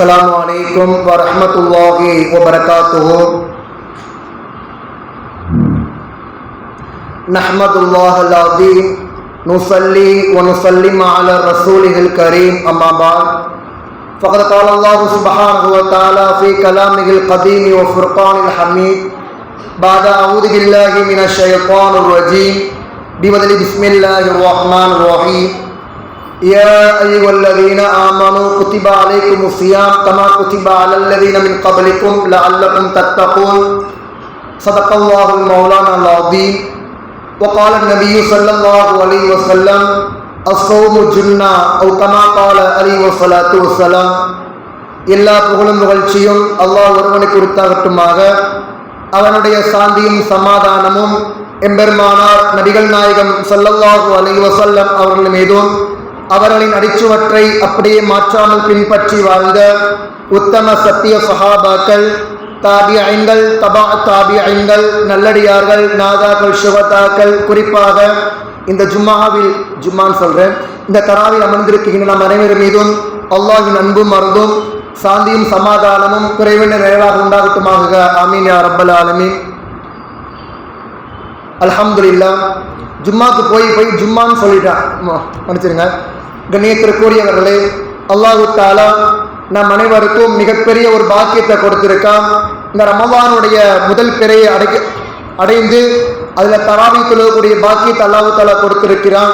السلام عليكم ورحمة الله وبركاته. نحمد الله العظيم نصلي ونسلم على رسوله الكريم. أما بعد فقد قال الله سبحانه وتعالى في كلامه القديم وفرقان الحميد بعد أعوذ بالله من الشيطان الرجيم. ببدل بسم الله الرحمن الرحيم. يا أيها الذين آمنوا كتب عليكم الصيام كما كتب على الذين من قبلكم لعلكم تتقون صدق الله المولانا العظيم وقال النبي صلى الله عليه وسلم الصوم جنة أو كما قال عليه الصلاة والسلام எல்லா புகழும் புகழ்ச்சியும் அல்லாஹ் ஒருவனுக்கு உரித்தாகட்டுமாக அவனுடைய சாந்தியும் சமாதானமும் எம்பெருமானார் நபிகள் நாயகம் ஸல்லல்லாஹு அலைஹி வஸல்லம் அவர்கள் மீதும் அவர்களின் அடிச்சுவற்றை அப்படியே மாற்றாமல் பின்பற்றி வாழ்ந்த உத்தம சத்திய சஹாபாக்கள் தாபி ஐங்கள் தபா தாபி ஐங்கள் நல்லடியார்கள் நாதாக்கள் சுகதாக்கள் குறிப்பாக இந்த ஜும்மாவில் ஜும்மான்னு சொல்கிறேன் இந்த தராவில் அமர்ந்திருக்கின்ற நம் அனைவரும் மீதும் அல்லாஹின் அன்பும் மருந்தும் சாந்தியும் சமாதானமும் குறைவின நிறைவாக உண்டாகட்டுமாக. ஆமீன் யா ரப்பல் ஆலமீன். அலமதுல்லா ஜும்மாக்கு போய் போய் ஜும்மான்னு சொல்லிட்டான் மன்னிச்சிருங்க. கண்ணியத்திற்குரியவர்களே அல்லாஹு தாலா நம் அனைவருக்கும் மிகப்பெரிய ஒரு பாக்கியத்தை கொடுத்திருக்கான் இந்த ரமவானுடைய முதல் பிறையை அடைக்க அடைந்து அதில் தராவி தொழுகக்கூடிய பாக்கியத்தை அல்லாஹு தாலா கொடுத்திருக்கிறான்.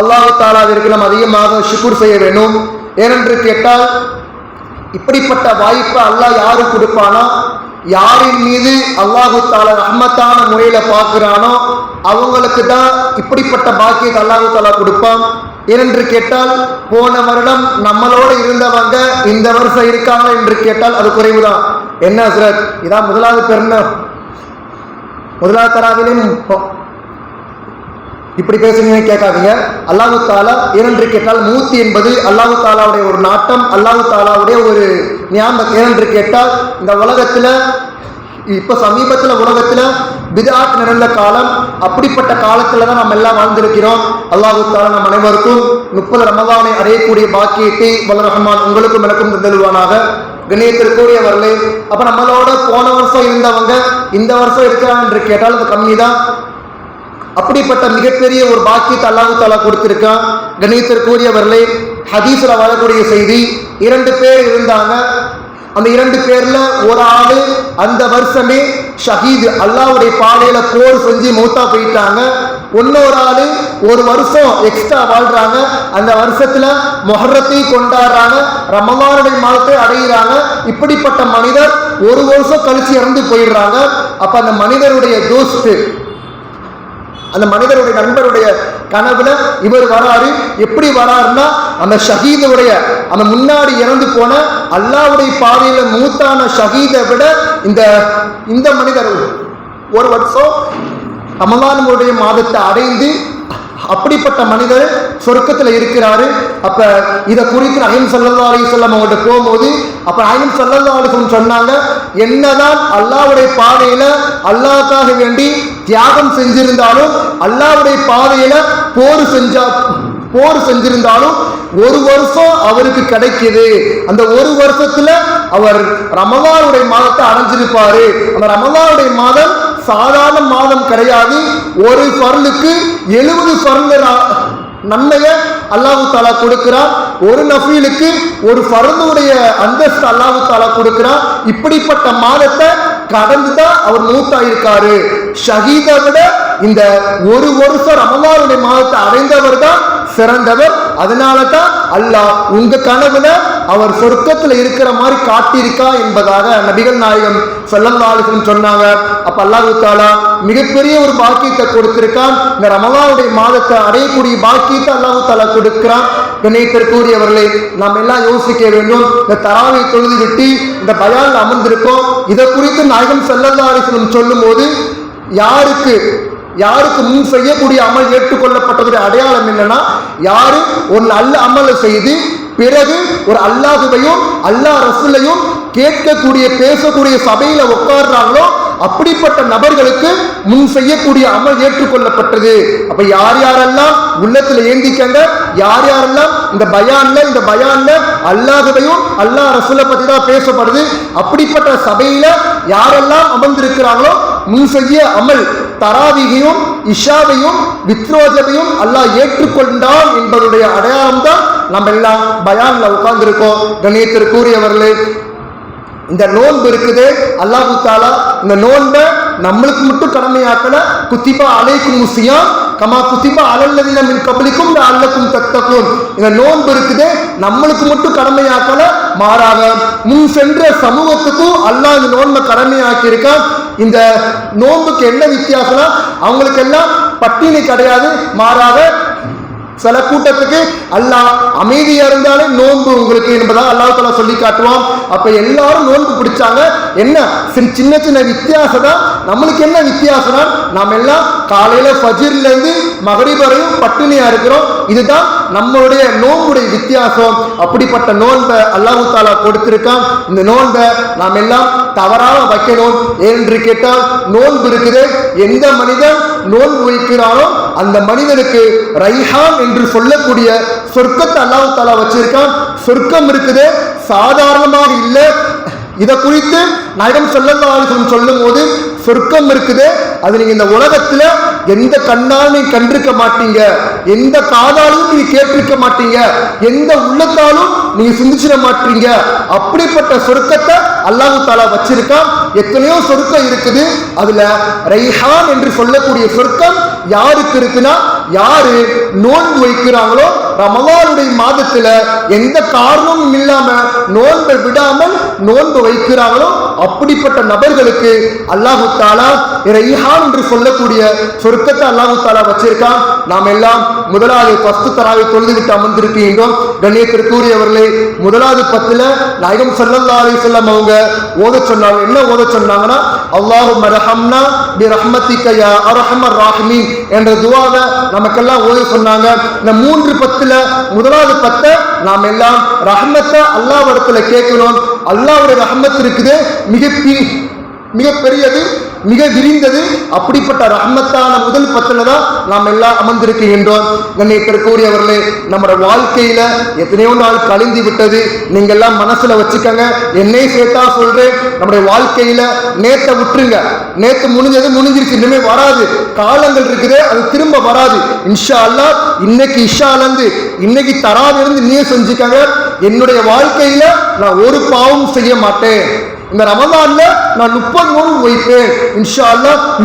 அல்லாஹு தாலாவிற்கு நாம் அதிகமாக ஷுக்குர் செய்ய வேண்டும். ஏனென்று கேட்டால் இப்படிப்பட்ட வாய்ப்பை அல்லாஹ் யாரு கொடுப்பானோ யாரின் மீது அல்லாஹு தாலா ரஹ்மத்தான முறையில் பார்க்குறானோ அவங்களுக்கு தான் இப்படிப்பட்ட பாக்கியத்தை அல்லாஹு தாலா கொடுப்பான். ஏனென்று கேட்டால் போன வருடம் நம்மளோடு இருந்தவங்க இந்த வருஷம் இருக்காங்க என்று கேட்டால் அது குறைவுதான். என்ன சார் இதான் முதலாவது பெருமை முதலாவது தராவிலும் இப்படி பேசுறீங்க கேட்காதீங்க. அல்லாஹு தாலா ஏனென்று கேட்டால் மூத்தி என்பது அல்லாஹு தாலாவுடைய ஒரு நாட்டம் அல்லாஹு தாலாவுடைய ஒரு ஞாபகம் ஏனென்று கேட்டால் இந்த உலகத்தில் இப்போ சமீபத்தில் உலகத்தில் பிதாத் நிறைந்த காலம் அப்படிப்பட்ட காலத்தில் தான் நம்ம எல்லாம் வாழ்ந்திருக்கிறோம். அல்லாஹு தாலா நம் அனைவருக்கும் முப்பது ரமதானை அடையக்கூடிய பாக்கியத்தை வல்ல ரஹ்மான் உங்களுக்கும் எனக்கும் தந்தருவானாக கண்ணியத்திற்குரியவர்களே அப்ப நம்மளோட போன வருஷம் இருந்தவங்க இந்த வருஷம் இருக்கிறாங்க என்று கேட்டால் அது கம்மி தான் அப்படிப்பட்ட மிகப்பெரிய ஒரு பாக்கியத்தை அல்லாஹு தாலா கொடுத்திருக்கான் கணித்திற்குரியவர்களே ஹதீஸ்ல வரக்கூடிய செய்தி இரண்டு பேர் இருந்தாங்க. அந்த இரண்டு பேர்ல ஒரு ஆளு அந்த வருஷமே ஷஹீது அல்லாஹ்வுடைய பாதையில போர் செஞ்சு மூத்தா போயிட்டாங்க. இன்னொரு ஆளு ஒரு வருஷம் எக்ஸ்ட்ரா வாழ்றாங்க. அந்த வருஷத்துல மொஹரத்தை கொண்டாடுறாங்க. ரமலானுடைய மாதத்தை அடைகிறாங்க இப்படிப்பட்ட மனிதர் ஒரு வருஷம் கழிச்சு இறந்து போயிடுறாங்க. அப்ப அந்த மனிதருடைய தோஸ்து அந்த மனிதருடைய நண்பருடைய கனவுல இவர் வராரு. எப்படி வராருன்னா அந்த ஷஹீதுடைய அந்த முன்னாடி இறந்து போன அல்லாவுடைய பாதையில மூத்தான ஷஹீதை விட இந்த இந்த மனிதர் ஒரு வருஷம் ரமலானுடைய மாதத்தை அடைந்து அப்படிப்பட்ட மனிதர் சொர்க்கத்தில் இருக்கிறாரு. அப்ப இதை குறித்து நயம் சல்லல்லா அலிசல்லாம் அவங்கள்ட்ட போகும்போது அப்ப நயம் சல்லல்லா அலிசல்லம் சொன்னாங்க என்னதான் அல்லாவுடைய பாதையில அல்லாவுக்காக வேண்டி தியாகம் செஞ்சிருந்தாலும் அல்லாவுடைய பாதையில போர் செஞ்சா போர் செஞ்சிருந்தாலும் ஒரு வருஷம் அவருக்கு கிடைக்குது. அந்த ஒரு வருஷத்துல அவர் ரமலானுடைய மாதத்தை அடைஞ்சிருப்பாரு. அந்த ரமலானுடைய மாதம் சாதாரண மாதம் கிடையாது. ஒரு ஃபர்லுக்கு எழுபது பரல் நன்மையை அல்லாஹு தாலா கொடுக்கிறார். ஒரு நஃபீலுக்கு ஒரு ஃபர்துடைய அந்தஸ்து அல்லாஹு தாலா கொடுக்கிறார். இப்படிப்பட்ட மாதத்தை கடந்து தான் அவர் மூத்தாயிருக்காரு. ஷஹீதை விட இந்த ஒரு வருஷம் ரமலானுடைய மாதத்தை அடைந்தவர் தான் சிறந்தவர். அதனால தான் அல்லாஹ் உங்க கனவுல அவர் சொர்க்கத்தில் இருக்கிற மாதிரி காட்டியிருக்கா என்பதாக நபிகள் நாயகம் சொல்லல்லாலும் சொன்னாங்க. அப்ப அல்லாஹு தாலா மிகப்பெரிய ஒரு பாக்கியத்தை கொடுத்திருக்கான். இந்த ரமலாவுடைய மாதத்தை அடையக்கூடிய பாக்கியத்தை அல்லாஹு தாலா கொடுக்கிறான். கண்ணியத்திற்குரியவர்களே நாம் எல்லாம் யோசிக்க வேண்டும். இந்த தராவை தொழுது விட்டு இந்த பயால் அமர்ந்திருக்கோம். இதை குறித்து நாயகம் செல்லல்லாரிசனம் சொல்லும் போது யாருக்கு யாருக்கு முன் செய்யக்கூடிய அமல் ஏற்றுக்கொள்ளப்பட்டதுடைய அடையாளம் என்னன்னா யாரு ஒரு நல்ல அமலை செய்து பிறகு ஒரு அல்லாஹுவையும் அல்லாஹ் ரசூலையும் கேட்கக்கூடிய பேசக்கூடிய சபையில உட்கார்றாங்களோ அப்படிப்பட்ட நபர்களுக்கு முன் செய்யக்கூடிய அமல் ஏற்றுக்கொள்ளப்பட்டது. அப்ப யார் யாரெல்லாம் உள்ளத்துல ஏந்திக்கங்க யார் யாரெல்லாம் இந்த பயான்ல இந்த பயான்ல அல்லாஹுவையும் அல்லாஹ் ரசூலை பத்தி தான் பேசப்படுது. அப்படிப்பட்ட சபையில யாரெல்லாம் அமர்ந்திருக்கிறாங்களோ முன் செய்ய அமல் தராவிகையும் இஷாவையும் வித்ரோஜவையும் அல்லாஹ் ஏற்றுக்கொண்டான் என்பதுடைய அடையாளம் தான் நம்ம எல்லாம் பயான்ல உட்கார்ந்திருக்கோம். கணியத்திற்குரியவர்களே இந்த நோன்பு இருக்குது. அல்லாஹு தாலா இந்த நோன்பை நம்மளுக்கு மட்டும் கடமையாக்கல. குத்திபா அலைக்கும் முசியம். கமா குத்திபா அலல்லதின மின் கபலிக்கும் இந்த அல்லக்கும் தத்தக்கும் இந்த நோன்பு இருக்குது. நம்மளுக்கு மட்டும் கடமையாக்கல. மாறாக முன் சென்ற சமூகத்துக்கும் அல்லாஹ் இந்த நோன்பை கடமையாக்கி இந்த நோன்புக்கு என்ன வித்தியாசம்னா அவங்களுக்கு எல்லாம் பட்டினி கிடையாது. மாறாக சில கூட்டத்துக்கு அல்லாஹ் அமைதியா இருந்தாலே நோன்பு உங்களுக்கு என்பதாக அல்லாஹ் தலா சொல்லி காட்டுவான். அப்ப எல்லாரும் நோன்பு பிடிச்சாங்க. என்ன? சின்ன- சின்ன சின்ன வித்தியாசம் தான் நம்மளுக்கு என்ன வித்தியாசம்னா நாம் எல்லாம் காலையில ஃபஜிர்ல இருந்து மகரிப் வரையும் பட்டினியா இருக்கிறோம். இதுதான் நம்மளுடைய நோன்புடைய வித்தியாசம். அப்படிப்பட்ட நோன்பை அல்லாஹு தாலா கொடுத்திருக்கான். இந்த நோன்பை நாம் எல்லாம் தவறாம வைக்கணும் என்று கேட்டால் நோன்பு இருக்குது. எந்த மனிதன் நோன்பு வைக்கிறானோ அந்த மனிதனுக்கு ரைஹான் என்று சொல்லக்கூடிய சொர்க்கத்தை அல்லாஹு தாலா வச்சிருக்கான். சொர்க்கம் இருக்குது சாதாரணமாக இல்லை. இதை குறித்து நாயகம் சொல்லலாம் சொல்லும் போது சொர்க்கம் இருக்குது அது நீங்க இந்த உலகத்துல எந்த கண்ணாலும் நீ கண்டிருக்க மாட்டீங்க. எந்த காதாலும் நீ கேட்டிருக்க மாட்டீங்க. எந்த உள்ளத்தாலும் நீங்க சிந்திச்சிட மாட்டீங்க. அப்படிப்பட்ட சொர்க்கத்தை அல்லாஹு தாலா வச்சிருக்கான். எத்தனையோ சொர்க்கம் இருக்குது. அதுல ரைஹான் என்று சொல்லக்கூடிய சொர்க்கம் யாருக்கு இருக்குன்னா யாரு நோன்பு வைக்கிறாங்களோ ரமலானுடைய மாதத்துல எந்த காரணமும் இல்லாம நோன்பை விடாமல் நோன்பு வைக்கிறார்களோ அப்படிப்பட்ட நபர்களுக்கு அல்லாஹு தாலா ரெய்ஹான் என்று சொல்லக்கூடிய சொர்க்கத்தை அல்லாஹு தாலா வச்சிருக்கான். நாம் எல்லாம் முதலாவது பஸ்து தராவை தொழுதுவிட்டு அமர்ந்திருக்கின்றோம். கண்ணியத்திற்குரியவர்களே முதலாவது பத்துல நாயகம் ஸல்லல்லாஹு அலைஹி அவங்க ஓத சொன்னாங்க. என்ன ஓத சொன்னாங்கன்னா அல்லாஹு மரஹம்னா பி ரஹ்மத்திக யா அரஹமர் ராஹிமீன் என்ற துவாவை நமக்கெல்லாம் ஓத சொன்னாங்க. இந்த மூன்று பத்துல முதலாவது பத்தை நாம் எல்லாம் ரஹ்மத்தை அல்லாஹ் இடத்துல கேட்கணும். அல்லாவுடைய ரஹமத் இருக்குது. மிக மிகப்பெரியது மிக விரிந்தது. அப்படிப்பட்ட ரஹ்மத்தான முதல் பத்துல தான் நாம் எல்லாம் அமர்ந்திருக்கின்றோம். கண்ணியத்திற்குரியவர்களே நம்முடைய வாழ்க்கையில எத்தனையோ நாள் கழிந்து விட்டது. நீங்க எல்லாம் மனசுல வச்சுக்கங்க. என்னை சேர்த்தா சொல்கிறேன் நம்முடைய வாழ்க்கையில் நேற்றை விட்டுருங்க. நேற்று முடிஞ்சது முடிஞ்சிருச்சு. இனிமே வராது. காலங்கள் இருக்குது அது திரும்ப வராது. இன்ஷா அல்லாஹ் இன்னைக்கு இஷாலேருந்து இன்னைக்கு தராவிலிருந்து நீ நீயே என்னுடைய வாழ்க்கையில நான் ஒரு பாவம் செய்ய மாட்டேன். இந்த ரமதான்ல நான் முப்பது நோன்பு வைப்பேன். இன்ஷா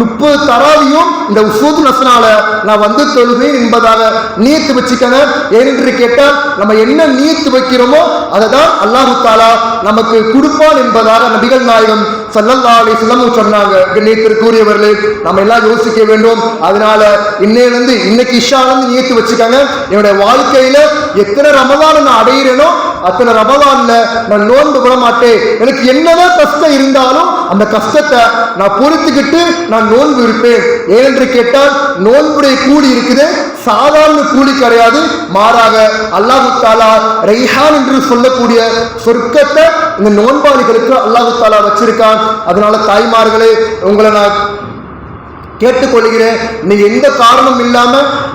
முப்பது தராவியும் இந்த உசூத் நசனால நான் வந்து தொழுவேன் என்பதாக நீத்து வச்சுக்கங்க. ஏனென்று கேட்டால் நம்ம என்ன நீத்து வைக்கிறோமோ அதை தான் அல்லாஹு தாலா நமக்கு கொடுப்பான் என்பதாக நபிகள் நாயகம் ஸல்லல்லாஹு அலைஹி வஸல்லம் சொன்னாங்க. கண்ணியத்திற்குரியவர்களே நம்ம எல்லாம் யோசிக்க வேண்டும். அதனால இன்னையிலிருந்து இன்னைக்கு இஷாலேருந்து நீத்து வச்சுக்கங்க. என்னுடைய வாழ்க்கையில எத்தனை ரமதான நான் அடையிறேனோ அத்தனை ரமதான்ல நான் நோன்பு விட மாட்டேன் எனக்கு என்னதான் கஷ்டம் இருந்தாலும் அந்த கஷ்டத்தை நான் பொறுத்துக்கிட்டு நான் நோன்பு இருப்பேன். ஏனென்று கேட்டால் நோன்புடைய கூலி இருக்குது. சாதாரண கூலி கிடையாது. மாறாக அல்லாஹு தாலா ரைஹான் என்று சொல்லக்கூடிய சொர்க்கத்தை இந்த நோன்பாளிகளுக்கு அல்லாஹு தாலா வச்சிருக்கான். அதனால தாய்மார்களே உங்களை நான் கேட்டுக்கொள்கிறேன். நீங்க எந்த காரணம் இல்லாம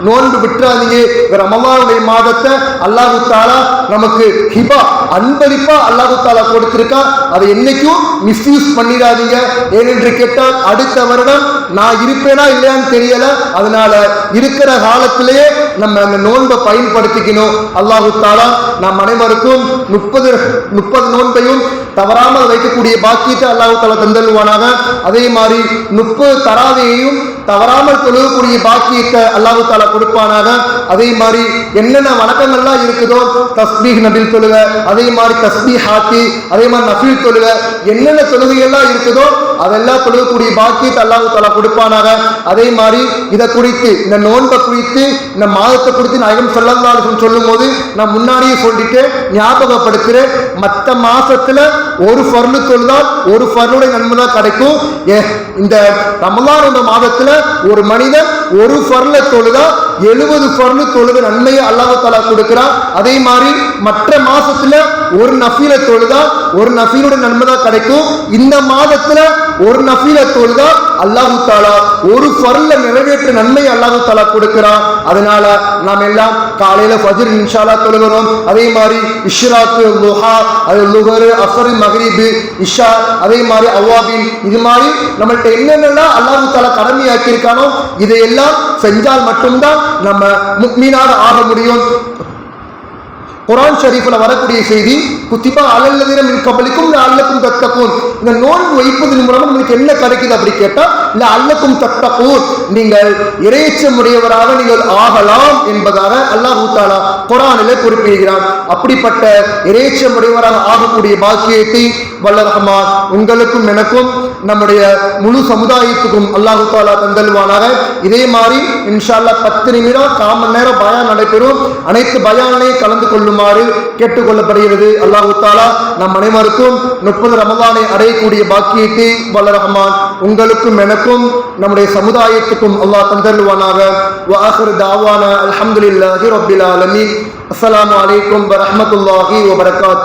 நோன்பு விட்டுறாதீங்க. ரமலானுடைய மாதத்தை அல்லாஹு தாலா நமக்கு ஹிபா அன்பளிப்பா அல்லாஹு தாலா கொடுத்திருக்கா. அதை என்னைக்கும் மிஸ்யூஸ் பண்ணிடாதீங்க. ஏனென்று கேட்டால் அடுத்த வருடம் நான் இருப்பேனா இல்லையான்னு தெரியல. அதனால இருக்கிற காலத்திலேயே நம்ம அந்த நோன்பை பயன்படுத்திக்கணும். அல்லாஹு தாலா நம் அனைவருக்கும் முப்பது முப்பது நோன்பையும் தவறாமல் வைக்கக்கூடிய பாக்கியத்தை அல்லாஹு தலா தந்தல்வானாக அதே மாதிரி முப்பது தராவையையும் தவறாமல் தொழுகக்கூடிய பாக்கியத்தை அல்லாஹு தாலா கொடுப்பானாக. அதே மாதிரி என்னென்ன வணக்கங்கள்லாம் இருக்குதோ தஸ்பீஹ் நபில் தொழுக அதே மாதிரி தஸ்பீ ஹாத்தி அதே மாதிரி நஃபில் தொழுக என்னென்ன தொழுகையெல்லாம் இருக்குதோ அதெல்லாம் தொழுகக்கூடிய பாக்கியத்தை அல்லாஹு தாலா கொடுப்பானாக. அதே மாதிரி இதை குறித்து இந்த நோன்பை குறித்து இந்த மாதத்தை குறித்து நாயகம் சொல்லலாம் சொல்லும் போது நான் முன்னாடியே சொல்லிட்டு ஞாபகப்படுத்துறேன். மற்ற மாசத்துல ஒரு ஃபர்லு தொழுதால் ஒரு ஃபர்லுடைய நன்மை தான் கிடைக்கும். ஏ, இந்த ரமலான் மாதத்துல ஒரு மனிதன் ஒரு பர்ல தொழுதா எழுபது பர்னு தொழுது நன்மையை அல்லாஹு தாலா கொடுக்கிறான் அதே மாதிரி மற்ற மாசத்துல ஒரு நஃபீல தொழுதா ஒரு நஃபீலோட நன்மை தான் கிடைக்கும். இந்த மாதத்துல ஒரு நஃபீல தொழுதா அல்லாஹு தாலா ஒரு ஃபர்ல நிறைவேற்ற நன்மை அல்லாஹு தாலா கொடுக்கிறான் அதனால நாம் எல்லாம் காலையில ஃபஜ்ர் இன்ஷால்லா தொழுகிறோம் அதே மாதிரி இஷ்ராக்கு லுஹா அது லுஹரு அஃபர் மகரிபு இஷா அதே மாதிரி அவாபின் இது மாதிரி நம்மள்கிட்ட என்னென்னலாம் அல்லாஹு தாலா கடமையாக்கியிருக்கானோ இதையெல்லாம் செஞ்சால் மட்டும்தான் நம்ம முக்மீனாக ஆக முடியும். குரான் ஷரீஃபில் வரக்கூடிய செய்தி குத்திபா அலல்லதிரம் கபலிக்கும் அல்லக்கும் தத்தக்கும் இந்த நோன்பு வைப்பதன் மூலமா உங்களுக்கு என்ன கிடைக்குது அப்படி கேட்டால் இல்லை அல்லக்கும் தத்தக்கூர் நீங்கள் இறையச்சமுடையவராக நீங்கள் ஆகலாம் என்பதாக அல்லாஹ் ஊத்தாலா குரானில் குறிப்பிடுகிறான். அப்படிப்பட்ட இறையச்சம் உடையவராக ஆகக்கூடிய பாக்கியத்தை வல்ல ரஹ்மான் உங்களுக்கும் எனக்கும் நம்முடைய முழு சமுதாயத்துக்கும் அல்லாஹு தாலா தந்தல்வானாக இதே மாதிரி இன்ஷால்லா பத்து நிமிடம் கால் மணி நேரம் பயான் நடைபெறும். அனைத்து பயானையும் கலந்து கொள்ளுமாறு கேட்டுக்கொள்ளப்படுகிறது. அல்லாஹு தாலா நம் அனைவருக்கும் முப்பது ரமதானை அடையக்கூடிய பாக்கியத்தை வல்ல ரஹ்மான் உங்களுக்கும் எனக்கும் நம்முடைய சமுதாயத்துக்கும் அல்லாஹ் தந்தல்வானாக வாஹர் தாவான அலமதுல்லாஹி ரப்பில் ஆலமீன். அஸ்ஸலாமு அலைக்கும் வரஹ்மத்துல்லாஹி வபரகாத்.